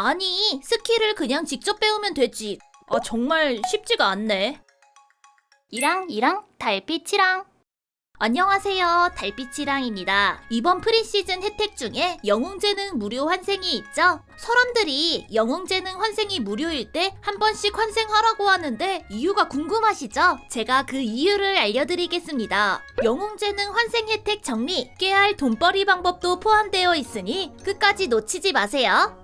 아니, 스킬을 그냥 직접 배우면 되지. 아, 정말 쉽지가 않네. 이랑 이랑 달빛이랑 안녕하세요. 달빛이랑입니다. 이번 프리시즌 혜택 중에 영웅재능 무료 환생이 있죠? 사람들이 영웅재능 환생이 무료일 때 한 번씩 환생하라고 하는데 이유가 궁금하시죠? 제가 그 이유를 알려드리겠습니다. 영웅재능 환생 혜택 정리, 깨알 돈벌이 방법도 포함되어 있으니 끝까지 놓치지 마세요.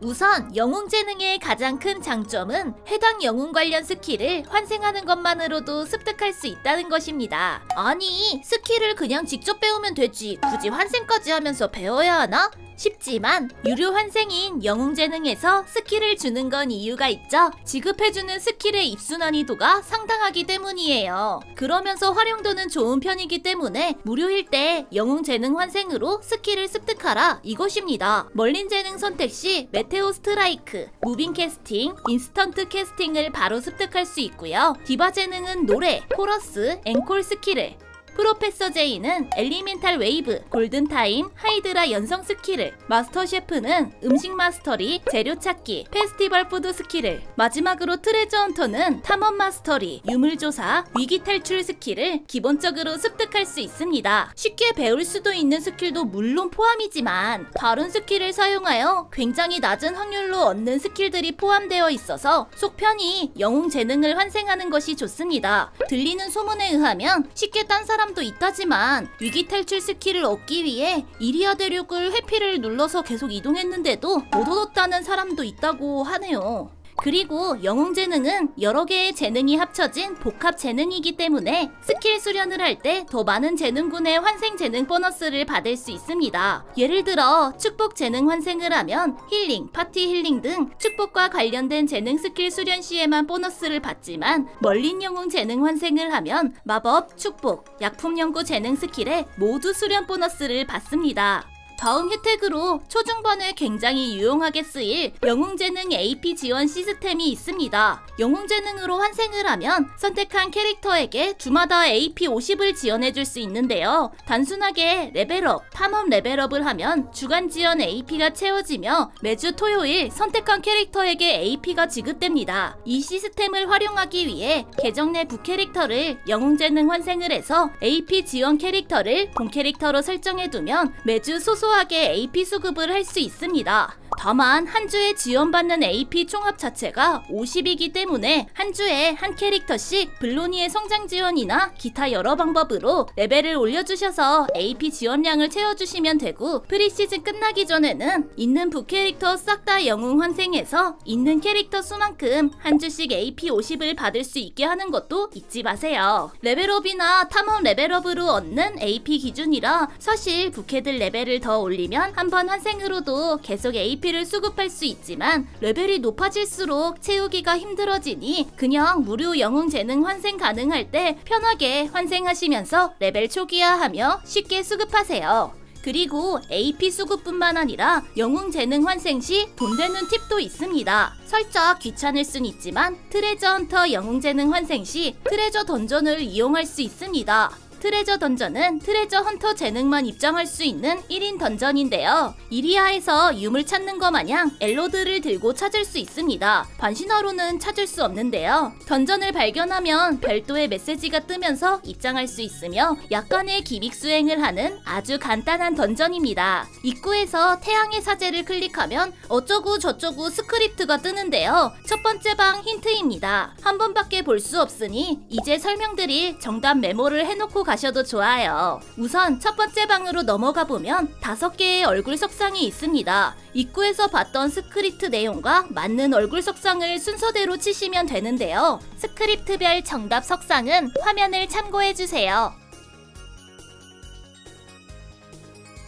우선 영웅 재능의 가장 큰 장점은 해당 영웅 관련 스킬을 환생하는 것만으로도 습득할 수 있다는 것입니다. 아니, 스킬을 그냥 직접 배우면 되지. 굳이 환생까지 하면서 배워야 하나? 쉽지만 유료 환생인 영웅 재능에서 스킬을 주는 건 이유가 있죠. 지급해주는 스킬의 입수 난이도가 상당하기 때문이에요. 그러면서 활용도는 좋은 편이기 때문에 무료일 때 영웅 재능 환생으로 스킬을 습득하라 이것입니다. 멀린 재능 선택 시 메테오 스트라이크, 무빙 캐스팅, 인스턴트 캐스팅을 바로 습득할 수 있고요. 디바 재능은 노래, 코러스, 앵콜 스킬을 프로페서 제이는 엘리멘탈 웨이브, 골든타임, 하이드라 연성 스킬을, 마스터 셰프는 음식 마스터리, 재료 찾기, 페스티벌 푸드 스킬을, 마지막으로 트레저 헌터는 탐험 마스터리, 유물조사, 위기 탈출 스킬을 기본적으로 습득할 수 있습니다. 쉽게 배울 수도 있는 스킬도 물론 포함이지만 다른 스킬을 사용하여 굉장히 낮은 확률로 얻는 스킬들이 포함되어 있어서 속 편히 영웅 재능을 환생하는 것이 좋습니다. 들리는 소문에 의하면 쉽게 딴 사람 도 있다지만 위기 탈출 스킬을 얻기 위해 이리아 대륙을 회피를 눌러서 계속 이동했는데도 못 얻었다는 사람도 있다고 하네요. 그리고 영웅 재능은 여러 개의 재능이 합쳐진 복합 재능이기 때문에 스킬 수련을 할 때 더 많은 재능군의 환생 재능 보너스를 받을 수 있습니다. 예를 들어 축복 재능 환생을 하면 힐링, 파티 힐링 등 축복과 관련된 재능 스킬 수련 시에만 보너스를 받지만 멀린 영웅 재능 환생을 하면 마법, 축복, 약품 연구 재능 스킬에 모두 수련 보너스를 받습니다. 다음 혜택으로 초중반에 굉장히 유용하게 쓰일 영웅재능 AP 지원 시스템이 있습니다. 영웅재능으로 환생을 하면 선택한 캐릭터에게 주마다 AP 50을 지원해줄 수 있는데요. 단순하게 레벨업, 탐험 레벨업을 하면 주간 지원 AP가 채워지며 매주 토요일 선택한 캐릭터에게 AP가 지급됩니다. 이 시스템을 활용하기 위해 계정 내 부캐릭터를 영웅재능 환생을 해서 AP 지원 캐릭터를 본 캐릭터로 설정해두면 매주 소소 소소하게 AP 수급을 할 수 있습니다. 다만 한 주에 지원받는 AP 총합 자체가 50이기 때문에 한 주에 한 캐릭터씩 블로니의 성장 지원이나 기타 여러 방법으로 레벨을 올려주셔서 AP 지원량을 채워주시면 되고 프리시즌 끝나기 전에는 있는 부캐릭터 싹 다 영웅 환생해서 있는 캐릭터 수만큼 한 주씩 AP 50을 받을 수 있게 하는 것도 잊지 마세요. 레벨업이나 탐험 레벨업으로 얻는 AP 기준이라 사실 부캐들 레벨을 더 올리면 한 번 환생으로도 계속 AP 를 수급할 수 있지만 레벨이 높아질수록 채우기가 힘들어지니 그냥 무료 영웅 재능 환생 가능할 때 편하게 환생하시면서 레벨 초기화하며 쉽게 수급하세요. 그리고 AP 수급뿐만 아니라 영웅 재능 환생 시 돈 되는 팁도 있습니다. 살짝 귀찮을 순 있지만 트레저 헌터 영웅 재능 환생 시 트레저 던전을 이용할 수 있습니다. 트레저 던전은 트레저 헌터 재능만 입장할 수 있는 1인 던전인데요. 이리아에서 유물 찾는 것 마냥 엘로드를 들고 찾을 수 있습니다. 반신화로는 찾을 수 없는데요. 던전을 발견하면 별도의 메시지가 뜨면서 입장할 수 있으며 약간의 기믹 수행을 하는 아주 간단한 던전입니다. 입구에서 태양의 사제를 클릭하면 어쩌고 저쩌고 스크립트가 뜨는데요. 첫 번째 방 힌트입니다. 한 번밖에 볼 수 없으니 이제 설명드릴 정답 메모를 해놓고 가셔도 좋아요. 우선 첫 번째 방으로 넘어가 보면 다섯 개의 얼굴 석상이 있습니다. 입구에서 봤던 스크립트 내용과 맞는 얼굴 석상을 순서대로 치시면 되는데요. 스크립트별 정답 석상은 화면을 참고해 주세요.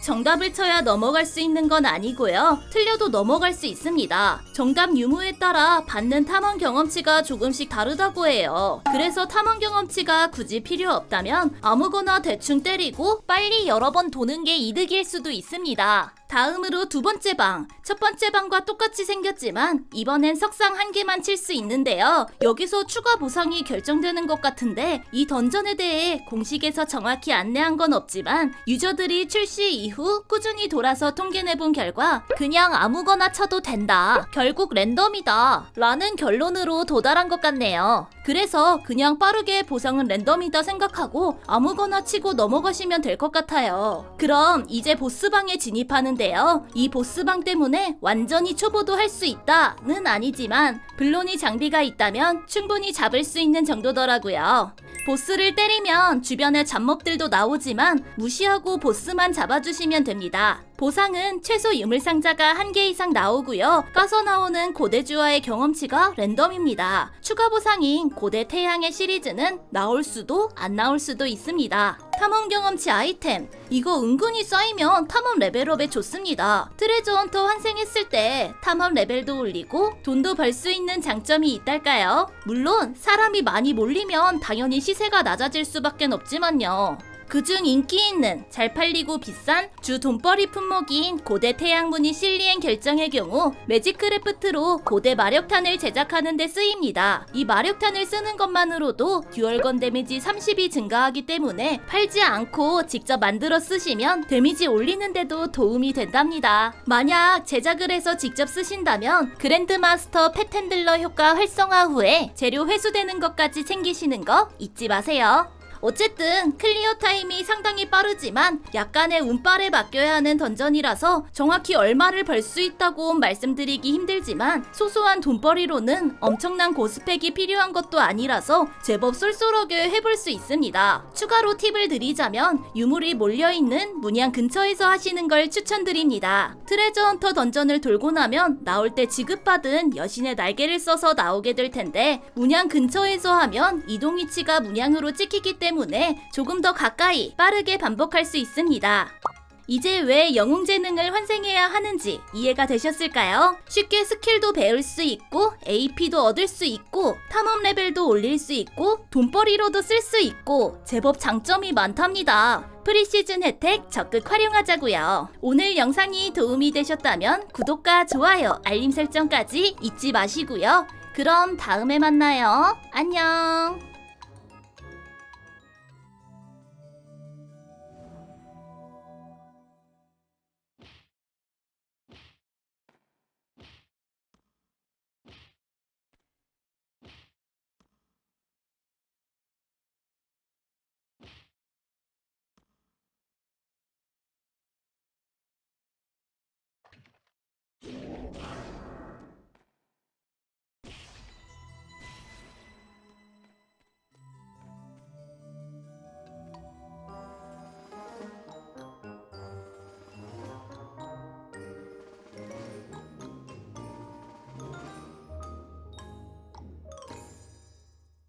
정답을 쳐야 넘어갈 수 있는 건 아니고요. 틀려도 넘어갈 수 있습니다. 정답 유무에 따라 받는 탐험 경험치가 조금씩 다르다고 해요. 그래서 탐험 경험치가 굳이 필요 없다면 아무거나 대충 때리고 빨리 여러 번 도는 게 이득일 수도 있습니다. 다음으로 두 번째 방. 첫 번째 방과 똑같이 생겼지만 이번엔 석상 한 개만 칠 수 있는데요. 여기서 추가 보상이 결정되는 것 같은데 이 던전에 대해 공식에서 정확히 안내한 건 없지만 유저들이 출시 이후 꾸준히 돌아서 통계내본 결과 그냥 아무거나 쳐도 된다. 결국 랜덤이다. 라는 결론으로 도달한 것 같네요. 그래서 그냥 빠르게 보상은 랜덤이다 생각하고 아무거나 치고 넘어가시면 될 것 같아요. 그럼 이제 보스방에 진입하는데요. 이 보스방 때문에 완전히 초보도 할 수 있다는 아니지만 블론이 장비가 있다면 충분히 잡을 수 있는 정도더라고요. 보스를 때리면 주변에 잡몹들도 나오지만 무시하고 보스만 잡아주시면 됩니다. 보상은 최소 유물상자가 한 개 이상 나오고요. 까서 나오는 고대주와의 경험치가 랜덤입니다. 추가 보상인 고대 태양의 시리즈는 나올 수도 안 나올 수도 있습니다. 탐험 경험치 아이템 이거 은근히 쌓이면 탐험 레벨업에 좋습니다. 트레저 헌터 환생했을 때 탐험 레벨도 올리고 돈도 벌 수 있는 장점이 있달까요? 물론 사람이 많이 몰리면 당연히 시세가 낮아질 수밖에 없지만요. 그중 인기 있는 잘 팔리고 비싼 주 돈벌이 품목인 고대 태양문이 실리엔 결정의 경우 매직크래프트로 고대 마력탄을 제작하는 데 쓰입니다. 이 마력탄을 쓰는 것만으로도 듀얼건 데미지 30이 증가하기 때문에 팔지 않고 직접 만들어 쓰시면 데미지 올리는데도 도움이 된답니다. 만약 제작을 해서 직접 쓰신다면 그랜드마스터 펫핸들러 효과 활성화 후에 재료 회수되는 것까지 챙기시는 거 잊지 마세요. 어쨌든 클리어 타임이 상당히 빠르지만 약간의 운빨에 맡겨야 하는 던전이라서 정확히 얼마를 벌 수 있다고 말씀드리기 힘들지만 소소한 돈벌이로는 엄청난 고스펙이 필요한 것도 아니라서 제법 쏠쏠하게 해볼 수 있습니다. 추가로 팁을 드리자면 유물이 몰려있는 문양 근처에서 하시는 걸 추천드립니다. 트레저 헌터 던전을 돌고 나면 나올 때 지급받은 여신의 날개를 써서 나오게 될 텐데 문양 근처에서 하면 이동 위치가 문양으로 찍히기 때문에 조금 더 가까이 빠르게 반복할 수 있습니다. 이제 왜 영웅 재능을 환생해야 하는지 이해가 되셨을까요? 쉽게 스킬도 배울 수 있고 AP도 얻을 수 있고 탐험 레벨도 올릴 수 있고 돈벌이로도 쓸 수 있고 제법 장점이 많답니다. 프리시즌 혜택 적극 활용하자고요. 오늘 영상이 도움이 되셨다면 구독과 좋아요, 알림 설정까지 잊지 마시고요. 그럼 다음에 만나요. 안녕.